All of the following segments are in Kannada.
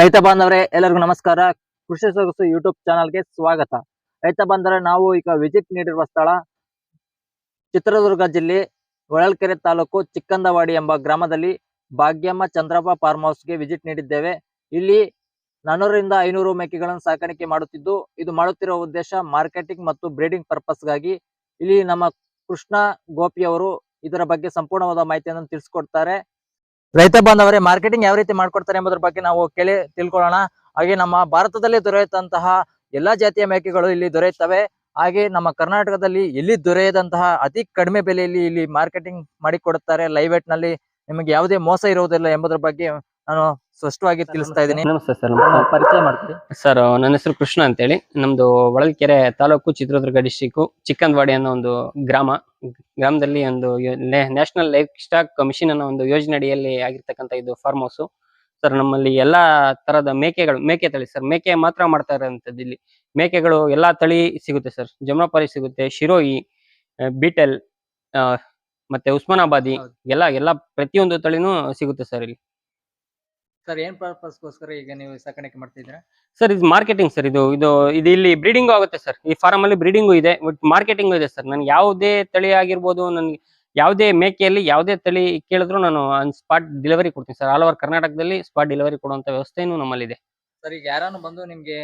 ರೈತ ಬಾಂಧವರೇ, ಎಲ್ಲರಿಗೂ ನಮಸ್ಕಾರ. ಕೃಷಿ ಸೊಗಸು ಯೂಟ್ಯೂಬ್ ಚಾನಲ್ಗೆ ಸ್ವಾಗತ. ರೈತ ಬಾಂಧವರೇ, ನಾವು ಈಗ ವಿಸಿಟ್ ನೀಡಿರುವ ಸ್ಥಳ ಚಿತ್ರದುರ್ಗ ಜಿಲ್ಲೆ ಹೊಳಲ್ಕೆರೆ ತಾಲೂಕು ಚಿಕ್ಕಂದವಾಡಿ ಎಂಬ ಗ್ರಾಮದಲ್ಲಿ ಭಾಗ್ಯಮ್ಮ ಚಂದ್ರಪ್ಪ ಫಾರ್ಮ್ ಹೌಸ್ಗೆ ವಿಸಿಟ್ ನೀಡಿದ್ದೇವೆ. ಇಲ್ಲಿ ನಾನ್ನೂರರಿಂದ ಐನೂರು ಮೇಕೆಗಳನ್ನು ಸಾಕಾಣಿಕೆ ಮಾಡುತ್ತಿದ್ದು, ಇದು ಮಾಡುತ್ತಿರುವ ಉದ್ದೇಶ ಮಾರ್ಕೆಟಿಂಗ್ ಮತ್ತು ಬ್ರೀಡಿಂಗ್ ಪರ್ಪಸ್ಗಾಗಿ. ಇಲ್ಲಿ ನಮ್ಮ ಕೃಷ್ಣ ಗೋಪಿಯವರು ಇದರ ಬಗ್ಗೆ ಸಂಪೂರ್ಣವಾದ ಮಾಹಿತಿಯನ್ನು ತಿಳಿಸ್ಕೊಡ್ತಾರೆ. ರೈತ ಬಾಂಧವರೇ, ಮಾರ್ಕೆಟಿಂಗ್ ಯಾವ ರೀತಿ ಮಾಡ್ಕೊಡ್ತಾರೆ ಎಂಬುದರ ಬಗ್ಗೆ ನಾವು ಕೇಳಿ ತಿಳ್ಕೊಳ್ಳೋಣ. ಹಾಗೆ ನಮ್ಮ ಭಾರತದಲ್ಲಿ ದೊರೆಯುತ್ತಂತಹ ಎಲ್ಲಾ ಜಾತಿಯ ಮೇಕೆಗಳು ಇಲ್ಲಿ ದೊರೆಯುತ್ತವೆ. ಹಾಗೆ ನಮ್ಮ ಕರ್ನಾಟಕದಲ್ಲಿ ಎಲ್ಲಿ ದೊರೆಯದಂತಹ ಅತಿ ಕಡಿಮೆ ಬೆಲೆಯಲ್ಲಿ ಇಲ್ಲಿ ಮಾರ್ಕೆಟಿಂಗ್ ಮಾಡಿಕೊಡುತ್ತಾರೆ, ಲೈವ್ನಲ್ಲಿ ನಿಮಗೆ ಯಾವುದೇ ಮೋಸ ಇರುವುದಿಲ್ಲ ಎಂಬುದರ ಬಗ್ಗೆ ನಾನು ಸ್ಪಷ್ಟವಾಗಿ ತಿಳಿಸ್ತಾ ಇದ್ದೀನಿ. ನಮಸ್ತೆ ಸರ್ ಪರಿಚಯ ಮಾಡ್ತೀನಿ ಸರ್ ನನ್ನ ಹೆಸರು ಕೃಷ್ಣ ಅಂತೇಳಿ. ನಮ್ದು ಹೊಳಲ್ಕೆರೆ ತಾಲೂಕು ಚಿತ್ರದುರ್ಗ ಡಿಸ್ಟಿಕ್ ಚಿಕ್ಕಂದವಾಡಿ ಅನ್ನೋ ಒಂದು ಗ್ರಾಮ. ಗ್ರಾಮದಲ್ಲಿ ಒಂದು ನ್ಯಾಷನಲ್ ಲೈಫ್ ಸ್ಟಾಕ್ ಕಮಿಷನ್ ಅನ್ನೋ ಒಂದು ಯೋಜನೆ ಅಡಿಯಲ್ಲಿ ಆಗಿರ್ತಕ್ಕಂಥ ಇದು ಫಾರ್ಮ್ ಹೌಸ್ ಸರ್ ನಮ್ಮಲ್ಲಿ ಎಲ್ಲಾ ತರದ ಮೇಕೆಗಳು ಮೇಕೆ ತಳಿ ಸರ್ ಮೇಕೆ ಮಾತ್ರ ಮಾಡ್ತಾ ಇರೋಂಥದ್ದು ಇಲ್ಲಿ. ಮೇಕೆಗಳು ಎಲ್ಲಾ ತಳಿ ಸಿಗುತ್ತೆ ಸರ್. ಜಮುನಾಪಾರಿ ಸಿಗುತ್ತೆ ಶಿರೋಯಿ ಬಿಟೆಲ್ ಮತ್ತೆ ಉಸ್ಮಾನಾಬಾದಿ ಎಲ್ಲ ಎಲ್ಲಾ ಪ್ರತಿಯೊಂದು ತಳಿನೂ ಸಿಗುತ್ತೆ ಸರ್ ಇಲ್ಲಿ. ಸರ್ ಏನ್ ಪರ್ಪಸ್ಗೋಸ್ಕರ ಈಗ ನೀವು ಸಾಕಾಣಿಕೆ ಮಾಡ್ತಿದ್ದೀರಾ ಸರ್ ಇದು ಮಾರ್ಕೆಟಿಂಗ್ ಸರ್ ಇದು ಇದು ಇದು ಇಲ್ಲಿ ಬ್ರೀಡಿಂಗು ಆಗುತ್ತೆ ಸರ್. ಈ ಫಾರ್ಮ್ ಅಲ್ಲಿ ಬ್ರೀಡಿಂಗು ಇದೆ ಬಟ್ ಮಾರ್ಕೆಟಿಂಗು ಇದೆ ಸರ್. ನನ್ಗೆ ಯಾವುದೇ ತಳಿ ಆಗಿರ್ಬೋದು ನನ್ಗೆ ಯಾವುದೇ ಮೇಕೆಯಲ್ಲಿ ಯಾವುದೇ ತಳಿ ಕೇಳಿದ್ರು ನಾನು ಸ್ಪಾಟ್ ಡೆಲಿವರಿ ಕೊಡ್ತೀನಿ ಸರ್. ಆಲ್ ಓವರ್ ಕರ್ನಾಟಕದಲ್ಲಿ ಸ್ಪಾಟ್ ಡೆಲಿವರಿ ಕೊಡುವಂತ ವ್ಯವಸ್ಥೆನೂ ನಮ್ಮಲ್ಲಿದೆ. ಸರ್ ಈಗ ಯಾರಾನು ಬಂದು ನಿಮ್ಗೆ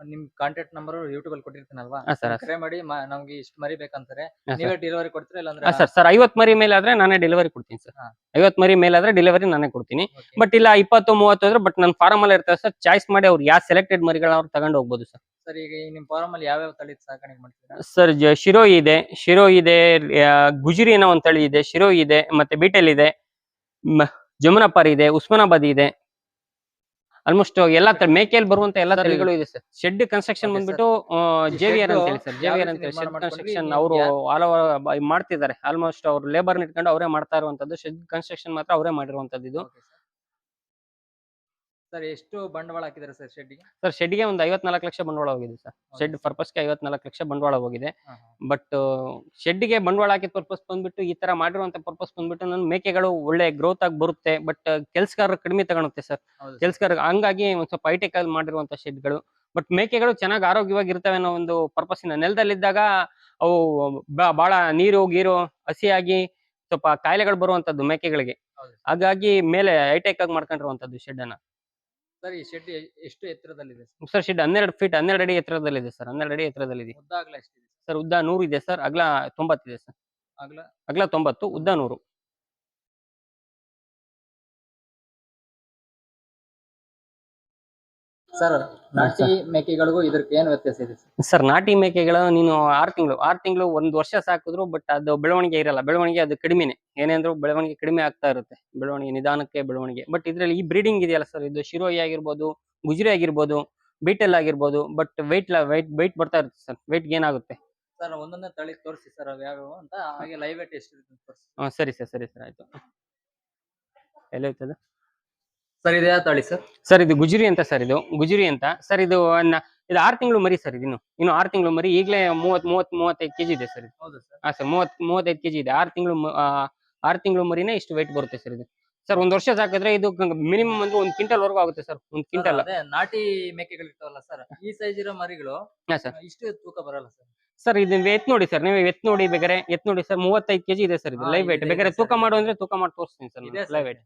ನಿಮ್ ಕಾಂಟ್ಯಾಕ್ಟ್ ನಂಬರ್ ಯೂಟ್ಯೂಬ್ ಅಲ್ಲಿ ಕೊಟ್ಟಿರ್ತೀನಲ್ವಾ? ಹಾ ಸರ್ ಕರೆ ಮಾಡಿ ಮ- ನಮ್ಗೆ ಇಷ್ಟು ಮರಿ ಬೇಕಂತಾರೆ ಹಾ ನೀವೇ ಡೆಲಿವರಿ ಕೊಡ್ತೀರಾ ಇಲ್ಲಾಂದ್ರೆ ಸರ್ ಸರ್ ಐವತ್ ಮರಿ ಮೇಲೆ ಆದ್ರೆ ನಾನೇ ಡೆಲಿವರಿ ಕೊಡ್ತೀನಿ ಸರ್. ಹಾ. ಐವತ್ ಮರಿ ಮೇಲೆ ಆದ್ರೆ ಡೆಲಿವರಿ ನಾನೇ ಕೊಡ್ತೀನಿ. Okay. ಬಟ್ ಇಲ್ಲ ಇಪ್ಪತ್ತು ಮೂವತ್ತು ಅಂದ್ರೆ ಬಟ್ ನನ್ನ ಫಾರ್ಮ್ ಅಲ್ಲಿ ಇರ್ತಾರೆ ಸರ್ ಚಾಯ್ಸ್ ಮಾಡಿ ಅವ್ರು ಯಾವ ಸೆಲೆಕ್ಟೆಡ್ ಮರಿಗಳನ್ನ ಅವ್ರು ತಗೊಂಡು ಹೋಗ್ಬೋದು ಸರ್. ಸರ್ ಈಗ ಈ ನಿಮ್ ಫಾರಂ ಅಲ್ಲಿ ಯಾವ್ಯಾವ ತಳಿ ಸಾಕಣೆ ಮಾಡ್ತೀರಾ? ಸರ್ ಶಿರೋ ಇದೆ. ಶಿರೋ ಇದೆ ಆ, ಗುಜರಿ ಅನ್ನೋ ಒಂದ್ ತಳಿ ಇದೆ. ಶಿರೋ ಇದೆ ಮತ್ತೆ ಬೀಟೆಲ್ ಇದೆ. ಮ- ಜಮುನಾಪಾರಿ ಇದೆ ಉಸ್ಮಾನಾಬಾದಿ ಇದೆ. ಆಲ್ಮೋಸ್ಟ್ ಎಲ್ಲಾ ತರ ಮೇಕೆಯಲ್ಲಿ ಬರುವಂತ ಎಲ್ಲಾ ತಳಿಗಳು ಇದೆ ಸರ್. ಶೆಡ್ ಕನ್ಸ್ಟ್ರಕ್ಷನ್ ಬಂದ್ಬಿಟ್ಟು ಜೇವಿಯರ್ ಅಂತ ಹೇಳಿ ಸರ್. ಜೇವಿಯರ್ ಅಂತ ಹೇಳಿ. ಶೆಡ್? ಕನ್ಸ್ಟ್ರಕ್ಷನ್ ಅವರು ಆಲ್ ಓವರ್ ಮಾಡ್ತಿದ್ದಾರೆ. ಆಲ್ಮೋಸ್ಟ್ ಅವ್ರು ಲೇಬರ್ ಇಟ್ಕೊಂಡು ಅವರೇ ಮಾಡ್ತಾ ಇರುವಂತದ್ದು. ಶೆಡ್ ಕನ್ಸ್ಟ್ರಕ್ಷನ್ ಮಾತ್ರ ಅವರೇ ಮಾಡಿರುವಂತದ್ದು ಇದು. ಸರ್ ಎಷ್ಟು ಬಂಡವಾಳ ಹಾಕಿದ್ದಾರೆ ಸರ್ ಶೆಡ್ಗೆ ಸರ್ ಶೆಡ್ಗೆ ಒಂದು ಐವತ್ನಾಲ್ಕು ಲಕ್ಷ ಬಂಡವಾಳ ಹೋಗಿದೆ ಸರ್. ಶೆಡ್ ಪರ್ಪಸ್ಗೆ ಐವತ್ನಾಲ್ಕು ಲಕ್ಷ ಬಂಡವಾಳ ಹೋಗಿದೆ. ಬಟ್ ಶೆಡ್ಗೆ ಬಂಡವಾಳ ಹಾಕಿದ ಪರ್ಪಸ್ ಬಂದ್ಬಿಟ್ಟು ಈ ತರ ಮಾಡಿರುವಂತ ಪರ್ಪಸ್ ಬಂದ್ಬಿಟ್ಟು ನನ್ನ ಮೇಕೆಗಳು ಒಳ್ಳೆ ಗ್ರೋತ್ ಆಗಿ ಬರುತ್ತೆ. ಬಟ್ ಕೆಲ್ಸಗಾರರು ಕಡಿಮೆ ತಗೊಳುತ್ತೆ ಸರ್. ಕೆಲ್ಸಗಾರ ಹಂಗಾಗಿ ಒಂದ್ ಸ್ವಲ್ಪ ಹೈಟೆಕ್ ಆಗಿ ಮಾಡಿರುವಂತ ಶೆಡ್ಗಳು. ಬಟ್ ಮೇಕೆಗಳು ಚೆನ್ನಾಗಿ ಆರೋಗ್ಯವಾಗಿ ಇರ್ತವೆ ಅನ್ನೋ ಒಂದು ಪರ್ಪಸ್ ಇಂದ ನೆಲದಲ್ಲಿದ್ದಾಗ ಅವು ಬ- ಬಹಳ ನೀರು ಗೀರು ಹಸಿಯಾಗಿ ಸ್ವಲ್ಪ ಕಾಯಿಲೆಗಳು ಬರುವಂತದ್ದು ಮೇಕೆಗಳಿಗೆ. ಹಾಗಾಗಿ ಮೇಲೆ ಹೈಟೆಕ್ ಆಗಿ ಮಾಡ್ಕೊಂಡಿರುವಂತದ್ದು ಶೆಡ್ ಅನ್ನ. ಸರ್ ಈ ಶೆಡ್ ಎಷ್ಟು ಎತ್ತರದಲ್ಲಿದೆ ಸರ್? ಶೆಡ್ ಹನ್ನೆರಡು ಫೀಟ್ ಹನ್ನೆರಡು ಅಡಿ ಎತ್ತರದಲ್ಲಿದೆ ಸರ್ ಹನ್ನೆರಡು ಅಡಿ ಎತ್ತರದಲ್ಲಿದೆ. ಉದ್ದಾಗಲ ಎಷ್ಟಿದೆ ಸರ್? ಉದ್ದ ನೂರು ಇದೆ ಸರ್ ಅಗಲ ತೊಂಬತ್ತಿದೆ ಸರ್. ಅಗಲ? ಅಗಲ ತೊಂಬತ್ತು ಉದ್ದ ನೂರು. ಸರ್ ನಾಟಿ ಮೇಕೆಗಳಿಗೂ ಇದಕ್ಕೆ ಏನು ವ್ಯತ್ಯಾಸ ಇದೆ ಸರ್ ಸರ್ ನಾಟಿ ಮೇಕೆಗಳು ನೀನು ಆರು ತಿಂಗಳು ಆರು ತಿಂಗಳು ಒಂದು ವರ್ಷ ಸಾಕಿದ್ರು ಬಟ್ ಅದು ಬೆಳವಣಿಗೆ ಇರಲ್ಲ. ಬೆಳವಣಿಗೆ ಅದು ಕಡಿಮೆನೆ. ಏನೇಂದ್ರು ಬೆಳವಣಿಗೆ ಕಡಿಮೆ ಆಗ್ತಾ ಇರುತ್ತೆ. ಬೆಳವಣಿಗೆ ನಿಧಾನಕ್ಕೆ ಬೆಳವಣಿಗೆ. ಬಟ್ ಇದ್ರಲ್ಲಿ ಈ ಬ್ರೀಡಿಂಗ್ ಇದೆಯಲ್ಲ ಸರ್ ಇದು ಶಿರೋಯಿ ಆಗಿರ್ಬೋದು ಗುಜರಿ ಆಗಿರ್ಬೋದು ಬೀಟಲ್ ಆಗಿರ್ಬೋದು ಬಟ್ ವೈಟ್ ವೈಟ್ ವೈಟ್ ಬರ್ತಾ ಇರುತ್ತೆ ಸರ್ ವೆಯ್ಟ್ ಗೇನ್ ಆಗುತ್ತೆ. ಸರ್ ಒಂದೊಂದೇ ತಳಿ ತೋರಿಸಿ ಸರ್ ಅವು ಯಾವ್ಯಾವ ಅಂತ. ಹಾಗೆ ಲೈವ್ ವೇಟ್ ಎಷ್ಟು ಅಂತ ತೋರಿಸಿ ಹಾ ಸರಿ ಸರ್ ಸರಿ ಸರ್ ಆಯ್ತು. ಎಲ್ಲೈತದ ಸರ್ ಇದು ಯಾವ ತಳಿ ಸರ್? ಸರ್ ಇದು ಗುಜರಿ ಅಂತ ಸರ್ ಇದು ಗುಜರಿ ಅಂತ. ಸರ್ ಇದು ಇದು ಆರು ತಿಂಗಳು ಮರಿ ಸರ್ ಇದು ಇನ್ನು ಆರು ತಿಂಗಳು ಮರಿ ಈಗಲೇ ಮೂವತ್ ಮೂವತ್ ಮೂವತ್ತೈದು ಕೆಜಿ ಇದೆ ಸರ್ ಹೌದು ಸರ್? ಹಾ ಸರ್ ಮೂವತ್ ಮೂವತ್ತೈದು ಕೆಜಿ ಇದೆ. ಆರು ತಿಂಗಳು ಆರು ತಿಂಗಳು ಮರಿನೇ ಇಷ್ಟು ವೆಯ್ಟ್ ಬರುತ್ತೆ ಸರ್ ಇದು. ಸರ್ ಒಂದ್ ವರ್ಷ ಸಾಕಿದ್ರೆ ಇದು ಮಿನಿಮಮ್ ಅಂದ್ರೆ ಒಂದು ಕ್ವಿಂಟಲ್ ವರ್ಗೂ ಆಗುತ್ತೆ ಸರ್ ಒಂದು ಕ್ವಿಂಟಲ್. ಅದೇ ನಾಟಿ ಮೇಕೆಗಳು ಇರ್ತಾವಲ್ಲ ಸರ್ ಈ ಸೈಜ್ ಇರೋ ಮರಿಗಳು ಹಾ ಸರ್. ಇಷ್ಟು ತೂಕ ಬರಲ್ಲ ಸರ್. ಸರ್ ಇದು ಎತ್ ನೋಡಿ ಸರ್ ನೀವು ಎತ್ ನೋಡಿ ಬೇಕಾರೆ ಎತ್ ನೋಡಿ ಸರ್ ಮೂವತ್ತೈದು ಕೆಜಿ ಇದೆ ಸರ್ ಇದು ಲೈವ್ ವೇಟ್ ಬೇಕಾರೆ ತೂಕ. ಮಾಡು ಅಂದ್ರೆ ತೂಕ ಮಾಡಿ ತೋರಿಸ್ತೀನಿ ಸರ್ ಇದೆ ಲೈವ್ ವೇಟ್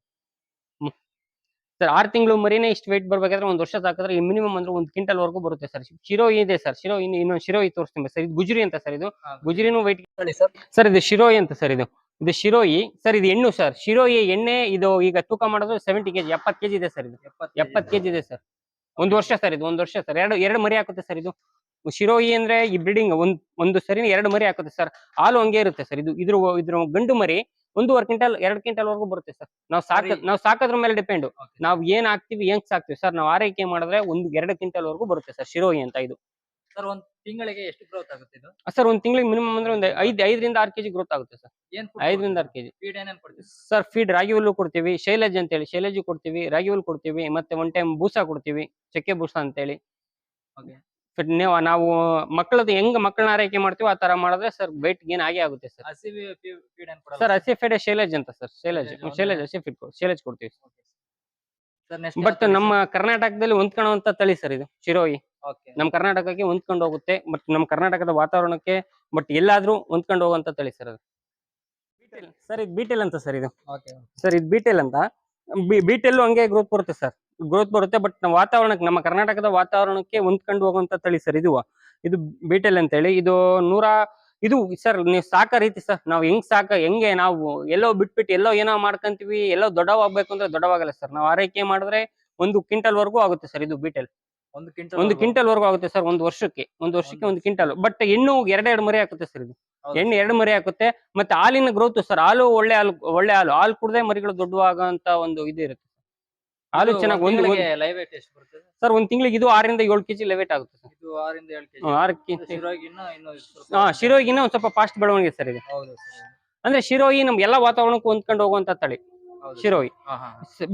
ಸರ್ ಆರು ತಿಂಗಳು ಮರಿನೇ ಇಷ್ಟು ವೆಯ್ಟ್ ಬರ್ಬೇಕಾದ್ರೆ ಒಂದು ವರ್ಷ ಸಾಕಿದ್ರೆ ಮಿನಿಮಮ್ ಅಂದ್ರೆ ಒಂದು ಕ್ವಿಂಟಲ್ ವರ್ಗೂ ಬರುತ್ತೆ ಸರ್. ಶಿರೋ ಇದೆ ಸರ್. ಶಿರೋ ಇನ್ನು ಇನ್ನೊಂದು ಶಿರೋಯಿ ತೋರಿಸ್ತೀನಿ ಸರ್. ಇದು ಗುಜರಿ ಅಂತ ಸರ್ ಇದು. ಗುಜರಿನೂ ವೈಟ್ ಸರ್. ಸರ್ ಇದು ಶಿರೋಯಿ ಅಂತ ಸರ್ ಇದು. ಇದು ಶಿರೋಯಿ. ಸರ್ ಇದು ಹೆಣ್ಣು ಸರ್. ಶಿರೋಯಿ ಎಣ್ಣೆ ಇದು ಈಗ ತೂಕ ಮಾಡೋದು ಸೆವೆಂಟಿ ಕೆಜಿ ಎಪ್ಪತ್ತು ಕೆಜಿ ಇದೆ ಸರ್ ಇದು. ಎಪ್ಪತ್ತು ಕೆಜಿ ಇದೆ ಸರ್. ಒಂದು ವರ್ಷ ಸರ್ ಇದು ಒಂದು ವರ್ಷ ಸರ್. ಎರಡು ಎರಡು ಮರಿ ಹಾಕುತ್ತೆ ಸರ್ ಇದು. ಶಿರೋಯಿ ಅಂದ್ರೆ ಈ ಬ್ರೀಡಿಂಗ್ ಒಂದ್ ಒಂದು ಸರಿ ಎರಡು ಮರಿ ಹಾಕುತ್ತೆ ಸರ್. ಹಾಲು ಹಂಗೆ ಇರುತ್ತೆ ಸರ್. ಇದು ಇದ್ರ ಇದ್ರ ಗಂಡು ಮರಿ ಒಂದೂವರೆ ಕ್ವಿಂಟಲ್ ಎರಡ್ ಕ್ವಿಂಟಲ್ ವರ್ಗೂ ಬರುತ್ತೆ ಸರ್. ನಾವು ಸಾಕ. ನಾವು ಸಾಕೋದ್ರ ಮೇಲೆ ಡಿಪೆಂಡ್ ನಾವ್ ಏನ್ ಹಾಕ್ತಿವಿ ಹೆಂಗ್ ಸಾಕ್ತಿವಿ? ಸರ್ ನಾವು ಆರೈಕೆ ಮಾಡಿದ್ರೆ ಒಂದು ಎರಡು ಕ್ವಿಂಟಲ್ ವರ್ಗೂ ಬರುತ್ತೆ ಸರ್ ಶಿರೋಯಿ ಅಂತ ಇದು. ಸರ್ ಒಂದ್ ತಿಂಗಳಿಗೆ ಎಷ್ಟು ಗ್ರೋತ್ ಆಗುತ್ತೆ ಇದು? ಸರ್ ಒಂದ್ ತಿಂಗಳಿಗೆ ಮಿನಿಮಮ್ ಅಂದ್ರೆ ಒಂದ್ ಐದ್ ಐದರಿಂದ ಆರು ಕೆಜಿ ಗ್ರೋತ್ ಆಗುತ್ತೆ ಸರ್. ಏನ್ ಐದರಿಂದ ಆರು ಕೆಜಿ. ಫೀಡ್ ಏನೇನ್ ಕೊಡ್ತೀವಿ ಸರ್ ಫೀಡ್ ರಾಗಿ ಹುಲ್ಲು ಕೊಡ್ತೀವಿ ಅಂತ ಹೇಳಿ ಶೈಲಜ್ ಕೊಡ್ತೀವಿ ರಾಗಿ ಹುಲ್ಲು ಕೊಡ್ತೀವಿ ಮತ್ತೆ ಒನ್ ಟೈಮ್ ಬೂಸಾ ಕೊಡ್ತೀವಿ ಚಕ್ಕೆ ಬೂಸಾ ಅಂತೇಳಿ. Okay. But ನೀವು ನಾವು ಮಕ್ಕಳದ್ದು ಹೆಂಗ್ ಮಕ್ಕಳನ್ನ ಆರೈಕೆ ಮಾಡ್ತೀವಿ ಆ ತರ ಮಾಡಿದ್ರೆ ಸರ್ ವೈಟ್ ಗೇನ್ ಆಗೇ ಆಗುತ್ತೆ ಸರ್. ಸರ್ ಹಸಿ ಫೀಡ್ ಶೈಲೇಜ್ ಅಂತ ಸರ್ ಶೈಲೇಜ್ ಶೈಲೇಜ್ ಹಸಿ ಫೀಡ್ ಶೈಲೇಜ್ ಕೊಡ್ತೀವಿ ಬಟ್ ನಮ್ಮ ಕರ್ನಾಟಕದಲ್ಲಿ ಹೊಂದ್ಕೊಳ್ಳುವಂತ ತಳಿ ಸರ್ ಇದು ಶಿರೋಯಿ. ನಮ್ಮ ಕರ್ನಾಟಕಕ್ಕೆ ಹೊಂದ್ಕೊಂಡು ಹೋಗುತ್ತೆ ಮತ್ತೆ ನಮ್ಮ ಕರ್ನಾಟಕದ ವಾತಾವರಣಕ್ಕೆ ಬಟ್ ಎಲ್ಲಾದ್ರೂ ಹೊಂದ್ಕೊಂಡು ಹೋಗುವಂತ ತಳಿ ಸರ್ ಅದು. ಸರ್ ಇದು ಬಿಟೆಲ್ ಅಂತ ಸರ್ ಇದು. ಸರ್ ಇದು ಬಿಟೆಲ್ ಅಂತ ಬಿಟೆಲ್ ಹಂಗೆ ಗ್ರೂಪ್ ಬರುತ್ತೆ ಸರ್. ಗ್ರೋತ್ ಬರುತ್ತೆ ಬಟ್ ನಮ್ಮ ವಾತಾವರಣಕ್ಕೆ ನಮ್ಮ ಕರ್ನಾಟಕದ ವಾತಾವರಣಕ್ಕೆ ಹೊಂದ್ಕೊಂಡು ಹೋಗುವಂತ ತಳಿ ಸರ್ ಇದು. ಇದು ಅಂತ ಹೇಳಿ ಇದು ನೂರ ಇದು ಸರ್ ನೀವು ಸಾಕ ರೀತಿ ಸರ್ ನಾವು ಹೆಂಗ್ ಸಾಕ ಹೆಂಗೆ ನಾವು ಎಲ್ಲೋ ಬಿಟ್ಬಿಟ್ಟು ಎಲ್ಲೋ ಏನೋ ಮಾಡ್ಕೊಂತೀವಿ ಎಲ್ಲೋ ದೊಡ್ಡವಾಗ್ಬೇಕು ಅಂದ್ರೆ ದೊಡ್ಡವಾಗಲ್ಲ ಸರ್ ನಾವು ಆರೈಕೆ ಮಾಡಿದ್ರೆ ಒಂದು ಕ್ವಿಂಟಲ್ ವರ್ಗೂ ಆಗುತ್ತೆ ಸರ್ ಇದು ಬೀಟೆಲ್ ಒಂದು ಕ್ವಿಂಟಲ್ ಒಂದು ಕ್ವಿಂಟಲ್ ವರ್ಗೂ ಆಗುತ್ತೆ ಸರ್ ಒಂದು ವರ್ಷಕ್ಕೆ ಒಂದು ವರ್ಷಕ್ಕೆ ಒಂದು ಕ್ವಿಂಟಲ್. ಬಟ್ ಹೆಣ್ಣು ಎರಡೆರಡು ಮರಿ ಆಗುತ್ತೆ ಸರ್ ಇದು. ಹೆಣ್ಣು ಎರಡು ಮರಿ ಹಾಕುತ್ತೆ ಮತ್ತೆ ಹಾಲಿನ ಗ್ರೋತ್ ಸರ್ ಹಾಲು ಒಳ್ಳೆ ಹಾಲು ಒಳ್ಳೆ ಹಾಲು. ಹಾಲು ಕುಡ್ದೆ ಮರಿಗಳು ದೊಡ್ಡವಾಗಂತ ಒಂದು ಇದು ಇರುತ್ತೆ. ಹಾಲು ಚೆನ್ನಾಗಿ ಒಂದು ಲೈವ್ ವೇಟ್ ಎಷ್ಟು ಬರ್ತದೆ? ಸರ್ ಒಂದ್ ತಿಂಗಳಿಗೆ ಇದು ಆರರಿಂದ ಏಳು ಕೆಜಿ ಲೆವೆಟ್ ಆಗುತ್ತೆ ಸರ್. ಇದು ಏಳು ಕೆಜಿ. ಆರು ಕೆಜಿ ಶಿರೋಗಿ ಇನ್ನ ಸ್ವಲ್ಪ- ಹಾ ಶಿರೋಗಿನ ಒಂದ್ ಸ್ವಲ್ಪ ಫಾಸ್ಟ್ ಬೆಳವಣಿಗೆ ಸರ್ ಇದೆ. ಹೌದು ಸರ್. ಅಂದ್ರೆ ಶಿರೋಗಿ ನಮ್ ಎಲ್ಲ ವಾತಾವರಣಕ್ಕೂ ಹೊಂದ್ಕೊಂಡು ಹೋಗುವಂತ ತಳಿ ಹೌದು. ಶಿರೋಗಿ. ಹಾ ಹಾ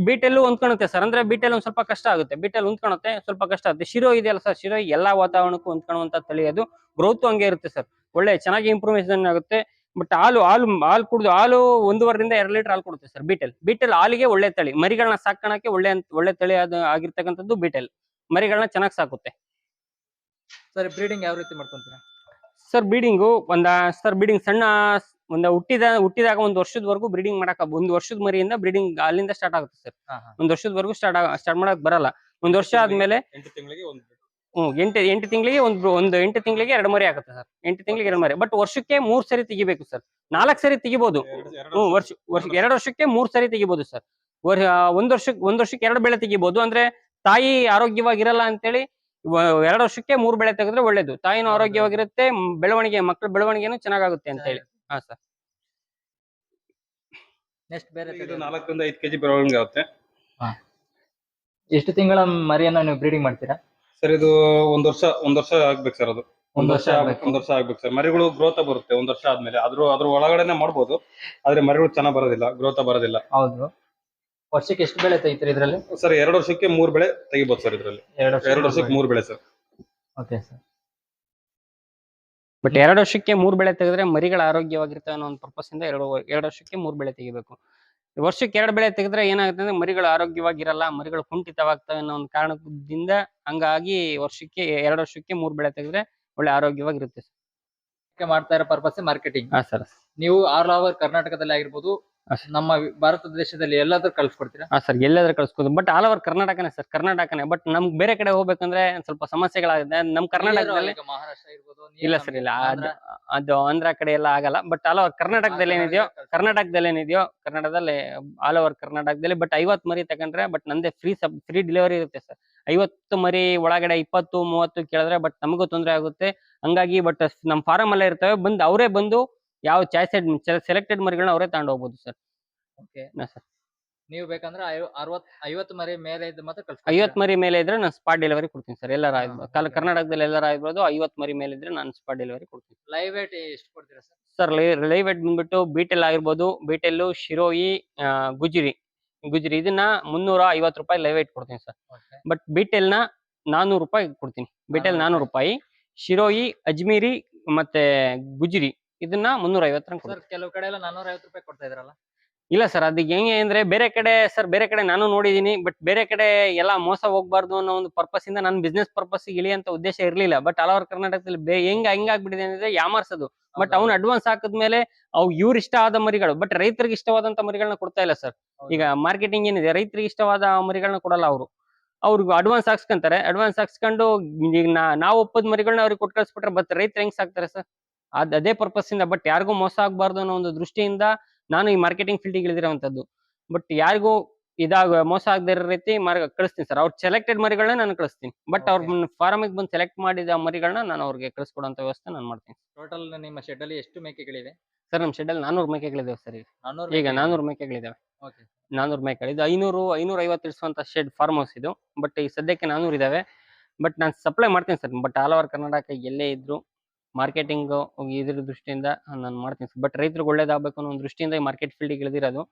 ಬಿಟೆಲ್ ಹೊಂದ್ಕೊಳುತ್ತೆ ಸರ್. ಅಂದ್ರೆ ಬಿಟೆಲ್ ಒಂದ್ ಸ್ವಲ್ಪ ಕಷ್ಟ ಆಗುತ್ತೆ. ಬಿಟೆಲ್ ಹೊಂದ್ಕೊಳುತ್ತೆ ಸ್ವಲ್ಪ ಕಷ್ಟ ಆಗುತ್ತೆ. ಶಿರೋ ಇದೆಯಲ್ಲ ಸರ್ ಶಿರೋ ಎಲ್ಲಾ ವಾತಾವರಣಕ್ಕೂ ಹೊಂದ್ಕೊಳುವಂತ ತಳಿ ಅದು ಗ್ರೋತ್ ಹಂಗೆ ಇರುತ್ತೆ ಸರ್. ಒಳ್ಳೆ ಚೆನ್ನಾಗಿ ಇಂಪ್ರೂವ್ಮೇಷನ್ ಆಗುತ್ತೆ. ಬಟ್ ಹಾಲು ಹಾಲು ಹಾಲು ಕುಡಿದು ಹಾಲು ಒಂದೂವರೆಯಿಂದ ಎರಡು ಲೀಟರ್ ಹಾಲು ಕೊಡುತ್ತೆ ಸರ್ ಬೀಟೆಲ್ ಬೀಟೆಲ್ ಹಾಲಿಗೆ ಒಳ್ಳೆ ತಳಿ. ಮರಿಗಳನ್ನ ಸಾಕಣಕ್ಕೆ ಒಳ್ಳೆ ಒಳ್ಳೆ ತಳಿ ಅದು ಆಗಿರ್ತಕ್ಕಂಥದ್ದು ಬೀಟೆಲ್ ಮರಿಗಳನ್ನ ಚೆನ್ನಾಗಿ ಸಾಕುತ್ತೆ. ಸರ್ ಬ್ರೀಡಿಂಗ್ ಯಾವ ರೀತಿ ಮಾಡ್ಕೊಂತೀರಾ? ಸರ್ ಬ್ರೀಡಿಂಗು ಒಂದ ಸರ್ ಬ್ರೀಡಿಂಗ್ ಸಣ್ಣ ಒಂದ ಹುಟ್ಟಿದ ಹುಟ್ಟಿದಾಗ ಒಂದು ವರ್ಷದವರೆಗೂ ಬ್ರೀಡಿಂಗ್ ಮಾಡಕ್ ಒಂದು ವರ್ಷದ ಮರಿಯಿಂದ ಬ್ರೀಡಿಂಗ್ ಅಲ್ಲಿಂದ ಸ್ಟಾರ್ಟ್ ಆಗುತ್ತೆ ಸರ್ ಒಂದು ವರ್ಷದವರೆಗೂ ಸ್ಟಾರ್ಟ್ ಸ್ಟಾರ್ಟ್ ಮಾಡಕ್ ಬರಲ್ಲ. ಒಂದು ವರ್ಷ ಆದ್ಮೇಲೆ ಎಂಟು ತಿಂಗಳಿಗೆ ಒಂದು ಹ್ಮ್ ಎಂಟು ಎಂಟು ತಿಂಗಳಿಗೆ ಒಂದು ಒಂದು ಎಂಟು ತಿಂಗಳಿಗೆ ಎರಡು ಮರಿ ಆಗುತ್ತೆ ಸರ್. ಎಂಟು ತಿಂಗಳಿಗೆ ಎರಡು ಮರಿ. ಬಟ್ ವರ್ಷಕ್ಕೆ ಮೂರ್ ಸರಿ ತೆಗಿಬೇಕು ಸರ್. ನಾಲ್ಕು ಸರಿ ತೆಗಿಬಹುದು ಹ್ಮ್ ವರ್ಷ ವರ್ಷ ಎರಡು ವರ್ಷಕ್ಕೆ ಮೂರ್ ಸರಿ ತೆಗಿಬಹುದು ಸರ್. ಒಂದ್ ವರ್ಷಕ್ಕೆ ಒಂದ್ ವರ್ಷಕ್ಕೆ ಎರಡು ಬೆಳೆ ತೆಗಿಬಹುದು ಅಂದ್ರೆ ತಾಯಿ ಆರೋಗ್ಯವಾಗಿರಲ್ಲ ಅಂತೇಳಿ ಎರಡು ವರ್ಷಕ್ಕೆ ಮೂರ್ ಬೆಳೆ ತೆಗೆದ್ರೆ ಒಳ್ಳೇದು. ತಾಯಿನೂ ಆರೋಗ್ಯವಾಗಿರುತ್ತೆ ಬೆಳವಣಿಗೆ ಮಕ್ಕಳ ಬೆಳವಣಿಗೆನು ಚೆನ್ನಾಗುತ್ತೆ ಅಂತ ಹೇಳಿ. ಹಾ ಸರ್. ನೆಕ್ಸ್ಟ್ ಬೇರೆ ನಾಲ್ಕರಿಂದ ಐದು ಕೆಜಿ ಬೆಳವಣಿಗೆ ಆಗುತ್ತೆ. ಎಷ್ಟು ತಿಂಗಳ ಮರಿಯನ್ನ ನೀವು ಬ್ರೀಡಿಂಗ್ ಮಾಡ್ತೀರಾ? ಸರ್ ಇದು ಒಂದ್ ವರ್ಷ ಒಂದ್ ವರ್ಷ ಆಗ್ಬೇಕು ಸರ್ ಅದು. ಒಂದ್ ವರ್ಷ ಆಗ್ಬೇಕು. ಒಂದ್ ವರ್ಷ ಆಗ್ಬೇಕು ಸರ್. ಮರಿಗಳು ಗ್ರೋತ್ ಬರುತ್ತೆ ಒಂದ್ ವರ್ಷ ಆದ್ಮೇಲೆ. ಅದ್ರ ಅದ್ರ ಒಳಗಡೆನೆ ಮಾಡ್ಬೋದು ಆದ್ರೆ ಮರಿಗಳು ಚೆನ್ನಾಗ್ ಬರೋದಿಲ್ಲ ಗ್ರೋತ್ ಬರೋದಿಲ್ಲ. ಹೌದು. ವರ್ಷಕ್ಕೆ ಎಷ್ಟು ಬೆಳೆ ತೆಗಿತೀರಿ ಇದರಲ್ಲಿ? ಸರ್ ಎರಡು ವರ್ಷಕ್ಕೆ ಮೂರ್ ಬೆಳೆ ತೆಗಿಬೋದು ಸರ್ ಇದ್ರಲ್ಲಿ. ಎರಡು ಎರಡು ವರ್ಷಕ್ಕೆ ಮೂರ್ ಬೆಳೆ ಸರ್. Okay sir. ಬಟ್ ಎರಡು ವರ್ಷಕ್ಕೆ ಮೂರ್ ಬೆಳೆ ತೆಗೆದ್ರೆ ಮರಿಗಳ ಆರೋಗ್ಯವಾಗಿರ್ತವೆ ಅನ್ನೋ ಒಂದು ಪರ್ಪಸ್ ಇಂದ ಎರಡು ಎರಡು ವರ್ಷಕ್ಕೆ ಮೂರ್ ಬೆಳೆ ತೆಗಿಬೇಕು. ವರ್ಷಕ್ಕೆ ಎರಡು ಬೆಳೆ ತೆಗೆದ್ರೆ ಏನಾಗುತ್ತೆ ಅಂದ್ರೆ ಮರಿಗಳು ಆರೋಗ್ಯವಾಗಿರಲ್ಲ ಮರಿಗಳು ಕುಂಠಿತವಾಗ್ತವೆ ಅನ್ನೋ ಒಂದು ಕಾರಣದಿಂದ ಹಂಗಾಗಿ ವರ್ಷಕ್ಕೆ ಎರಡು ವರ್ಷಕ್ಕೆ ಮೂರು ಬೆಳೆ ತೆಗೆದ್ರೆ ಒಳ್ಳೆ ಆರೋಗ್ಯವಾಗಿರುತ್ತೆ ಮಾಡ್ತಾ ಇರೋ ಪರ್ಪಸ್ ಮಾರ್ಕೆಟಿಂಗ್ ಹಾ ಸರ್ ನೀವು ಆಲ್ ಓವರ್ ಕರ್ನಾಟಕದಲ್ಲಿ ಆಗಿರ್ಬೋದು. ನಮ್ಮ ಭಾರತ ದೇಶದಲ್ಲಿ ಎಲ್ಲಾದ್ರೂ ಕಳ್ಸ್ಕೊಡ್ತೀರಾ? ಹಾ ಸರ್ ಎಲ್ಲಾದ್ರೂ ಕಳ್ಸ್ಕೊಡ್ತೀವಿ. ಬಟ್ ಆಲ್ ಓವರ್ ಕರ್ನಾಟಕನೇ ಸರ್ ಕರ್ನಾಟಕನೇ. ಬಟ್ ನಮ್ಗೆ ಬೇರೆ ಕಡೆ ಹೋಗ್ಬೇಕಂದ್ರೆ ಒಂದ್ ಸ್ವಲ್ಪ ಸಮಸ್ಯೆಗಳಾಗಿದೆ ನಮ್ ಕರ್ನಾಟಕದಲ್ಲಿ ಈಗ ಮಹಾರಾಷ್ಟ್ರ ಇರ್ಬೋದು ಇಲ್ಲ ಸರ್ ಇಲ್ಲ. ಅದು ಅದು ಆಂಧ್ರ ಕಡೆ ಎಲ್ಲ ಆಗಲ್ಲ. ಬಟ್ ಆಲ್ ಓವರ್ ಕರ್ನಾಟಕದಲ್ಲಿ ಏನಿದೆಯೋ ಕರ್ನಾಟಕದಲ್ಲಿ ಏನಿದೆಯೋ ಕರ್ನಾಟಕದಲ್ಲಿ ಆಲ್ ಓವರ್ ಕರ್ನಾಟಕದಲ್ಲಿ. ಬಟ್ ಐವತ್ ಮರಿ ತಗೊಂಡ್ರೆ ಬಟ್ ನಂದೇ ಫ್ರೀ ಸಬ್ ಫ್ರೀ ಡೆಲಿವರಿ ಇರುತ್ತೆ ಸರ್. ಐವತ್ತು ಮರಿ ಒಳಗಡೆ ಇಪ್ಪತ್ತು ಮೂವತ್ತು ಕೇಳಿದ್ರೆ ಬಟ್ ನಮಗೂ ತೊಂದರೆ ಆಗುತ್ತೆ. ಹಂಗಾಗಿ ಬಟ್ ನಮ್ಮ ಫಾರಂ ಅಲ್ಲೇ ಇರ್ತವೆ. ಬಂದು ಅವರೇ ಬಂದು ಯಾವ ಚಾಯ್ಸೆಡ್ ಸೆಲೆಕ್ಟೆಡ್ ಮರಿಗಳನ್ನ ಅವರೇ ತಗೊಂಡು ಹೋಗ್ಬೋದು ಸರ್ ಓಕೆ ಸರ್ ನೀವು ಬೇಕಂದ್ರೆ ಅರವತ್ ಐವತ್ತು ಮರಿ ಮೇಲೆ ಇದ್ರೆ ಮಾತ್ರ ಐವತ್ತು ಮರಿ ಮೇಲೆ ಇದ್ರೆ ನಾನು ಸ್ಪಾಟ್ ಡೆಲಿವರಿ ಕೊಡ್ತೀನಿ ಸರ್ ಎಲ್ಲರ ಕಾಲ ಕರ್ನಾಟಕದಲ್ಲಿ ಎಲ್ಲರ ಆಗಿರ್ಬೋದು ಐವತ್ತು ಮರಿ ಮೇಲೆ ಇದ್ರೆ ನಾನು ಸ್ಪಾಟ್ ಡೆಲಿವರಿ ಕೊಡ್ತೀನಿ ಲೈವ್ ವೇಟ್ ಎಷ್ಟು ಕೊಡ್ತೀರಾ ಸರ್ ಸರ್ ಲೈವ್ ವೇಟ್ ಬಂದ್ಬಿಟ್ಟು ಬೀಟೆಲ್ ಆಗಿರ್ಬೋದು ಬೀಟೆಲ್ಲು ಶಿರೋಯಿ ಗುಜರಿ ಗುಜರಿ. ಗುಜ್ರಿ ಇದನ್ನ ಮುನ್ನೂರ ಐವತ್ತು ರೂಪಾಯಿ ಲೈವ್ ವೇಟ್ ಕೊಡ್ತೀನಿ ಸರ್ ಬಟ್ ಬೀಟೆಲ್ನ ನಾನೂರು ರೂಪಾಯಿ ಕೊಡ್ತೀನಿ. ಬೀಟೆಲ್ ನಾನೂರು ರೂಪಾಯಿ. ಶಿರೋಯಿ ಅಜ್ಮೀರಿ ಮತ್ತೆ ಗುಜ್ರಿ. ಇದನ್ನ ಮುನ್ನೂರ ಐವತ್ತರ ಸರ್ ಕೆಲವು ಕಡೆ ಎಲ್ಲ ನಾನೂರ ಐವತ್ತು ರೂಪಾಯಿ ಕೊಡ್ತಾ ಇದ್ರಲ್ಲ? ಇಲ್ಲ ಸರ್ ಅದಕ್ಕೆ ಹೆಂಗೆ ಅಂದ್ರೆ ಬೇರೆ ಕಡೆ ಸರ್ ಬೇರೆ ಕಡೆ ನಾನು ನೋಡಿದೀನಿ ಬಟ್ ಬೇರೆ ಕಡೆ ಎಲ್ಲ ಮೋಸ ಹೋಗ್ಬಾರ್ದು ಅನ್ನೋ ಒಂದು ಪರ್ಪಸ್ ಇಂದ ನನ್ನ ಬಿಸ್ನೆಸ್ ಪರ್ಪಸ್ ಇಳಿಯಂತ ಉದ್ದೇಶ ಇರ್ಲಿಲ್ಲ. ಬಟ್ ಹಲವಾರು ಕರ್ನಾಟಕದಲ್ಲಿ ಬೇ ಹೆಂಗ ಹೆಂಗಾಗ್ಬಿಟ್ಟಿದೆ ಅಂದ್ರೆ ಯಾಮಾರ್ಸೋದು ಬಟ್ ಅವ್ನ ಅಡ್ವಾನ್ಸ್ ಹಾಕಿದ್ಮೇಲೆ ಅವ್ ಇವ್ರ ಇಷ್ಟ ಆದ ಮರಿಗಳು ಬಟ್ ರೈತರಿಗೆ ಇಷ್ಟವಾದಂತ ಮರಿಗಳನ್ನ ಕೊಡ್ತಾ ಇಲ್ಲ ಸರ್. ಈಗ ಮಾರ್ಕೆಟಿಂಗ್ ಏನಿದೆ ರೈತರಿಗೆ ಇಷ್ಟವಾದ ಮರಿಗಳನ್ನ ಕೊಡಲ್ಲ ಅವರು. ಅವ್ರಿಗೆ ಅಡ್ವಾನ್ಸ್ ಹಾಕ್ಸ್ಕೊಂತಾರೆ ಅಡ್ವಾನ್ಸ್ ಹಾಕ್ಸ್ಕೊಂಡು ಈಗ ನಾ- ನಾವು ಒಪ್ಪದ ಮರಿಗಳನ್ನ ಅವ್ರಿಗೆ ಕೊಟ್ಟು ಕಳ್ಸಿಬಿಟ್ರೆ ಬಟ್ ರೈತರು ಹೆಂಗ್ ಸಾಕ್ತಾರೆ ಸರ್? ಅದ್ ಅದೇ ಪರ್ಪಸ್ ಇಂದ ಬಟ್ ಯಾರಿಗೂ ಮೋಸ ಆಗ್ಬಾರ್ದು ಅನ್ನೋ ಒಂದು ದೃಷ್ಟಿಯಿಂದ ನಾನು ಈ ಮಾರ್ಕೆಟಿಂಗ್ ಫೀಲ್ಡ್ ಇಳಿದಿರುವಂತದ್ದು. ಬಟ್ ಯಾರಿಗೂ ಇದಾಗ ಮೋಸ ಆಗದೆ ಇರೋ ರೀತಿ ಮಾರ್ಗ ಕಳಿಸ್ತೀನಿ ಸರ್ ಅವ್ರ ಸೆಲೆಕ್ಟೆಡ್ ಮರಿಗಳನ್ನ ನಾನು ಕಳಿಸ್ತೀನಿ. ಬಟ್ ಅವ್ರ ಫಾರಮಿಗೆ ಬಂದು ಸೆಲೆಕ್ಟ್ ಮಾಡಿದ ಮರಿಗಳನ್ನ ನಾನು ಅವ್ರಿಗೆ ಕಳಿಸ್ಕೊಡುವಂತ ವ್ಯವಸ್ಥೆ ನಾನು ಮಾಡ್ತೀನಿ ಟೋಟಲ್ ನಿಮ್ಮ ಶೆಡ್ ಅಲ್ಲಿ ಎಷ್ಟು ಮೇಕೆಗಳಿವೆ? ಸರ್ ನಮ್ಮ ಶೆಡ್ಡಲ್ಲಿ ನಾನೂರು ಮೇಕೆಗಳಿದಾವೆ ಸರ್ ಈಗ. ನಾನೂರು ಈಗ ನಾನೂರು ಮೇಕೆಗಳಿದಾವೆ. ಓಕೆ ನಾನೂರು ಮೇಕೆಗಳು. ಇದು ಐನೂರು ಐನೂರ ಐವತ್ತು ಇಳಿಸುವಂತ ಶೆಡ್ ಫಾರ್ಮ್ ಹೌಸ್ ಇದು. ಬಟ್ ಈ ಸದ್ಯಕ್ಕೆ ನಾನೂರು ಇದಾವೆ. ಬಟ್ ನಾನು ಸಪ್ಲೈ ಮಾಡ್ತೀನಿ sir but all over Karnataka ಎಲ್ಲೇ ಇದ್ರು ಮಾರ್ಕೆಟಿಂಗ್ ಇದ್ರ ದೃಷ್ಟಿಯಿಂದ ನಾನು ಮಾಡ್ತೀನಿ. ಬಟ್ ರೈತರಿಗೆ ಒಳ್ಳೇದಾಗಬೇಕು ಅನ್ನೋ ಒಂದು ದೃಷ್ಟಿಯಿಂದ ಈ ಮಾರ್ಕೆಟ್ ಫೀಲ್ಡಿಗೆ ಇಳಿದಿರೋದು